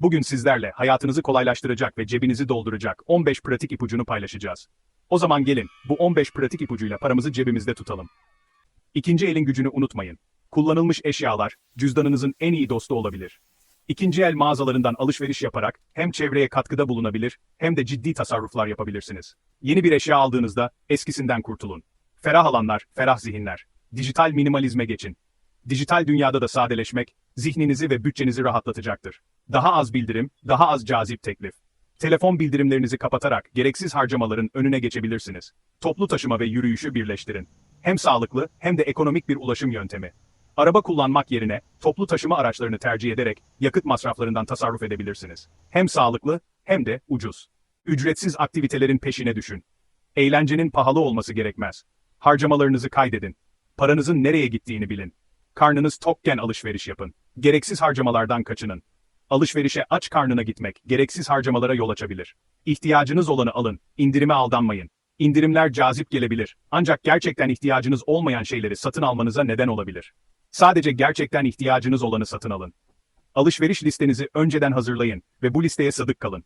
Bugün sizlerle hayatınızı kolaylaştıracak ve cebinizi dolduracak 15 pratik ipucunu paylaşacağız. O zaman gelin, bu 15 pratik ipucuyla paramızı cebimizde tutalım. İkinci elin gücünü unutmayın. Kullanılmış eşyalar, cüzdanınızın en iyi dostu olabilir. İkinci el mağazalarından alışveriş yaparak hem çevreye katkıda bulunabilir hem de ciddi tasarruflar yapabilirsiniz. Yeni bir eşya aldığınızda eskisinden kurtulun. Ferah alanlar, ferah zihinler. Dijital minimalizme geçin. Dijital dünyada da sadeleşmek, zihninizi ve bütçenizi rahatlatacaktır. Daha az bildirim, daha az cazip teklif. Telefon bildirimlerinizi kapatarak gereksiz harcamaların önüne geçebilirsiniz. Toplu taşıma ve yürüyüşü birleştirin. Hem sağlıklı hem de ekonomik bir ulaşım yöntemi. Araba kullanmak yerine toplu taşıma araçlarını tercih ederek yakıt masraflarından tasarruf edebilirsiniz. Hem sağlıklı hem de ucuz. Ücretsiz aktivitelerin peşine düşün. Eğlencenin pahalı olması gerekmez. Harcamalarınızı kaydedin. Paranızın nereye gittiğini bilin. Karnınız tokken alışveriş yapın. Gereksiz harcamalardan kaçının. Alışverişe aç karnına gitmek gereksiz harcamalara yol açabilir. İhtiyacınız olanı alın, indirime aldanmayın. İndirimler cazip gelebilir ancak gerçekten ihtiyacınız olmayan şeyleri satın almanıza neden olabilir. Sadece gerçekten ihtiyacınız olanı satın alın. Alışveriş listenizi önceden hazırlayın ve bu listeye sadık kalın.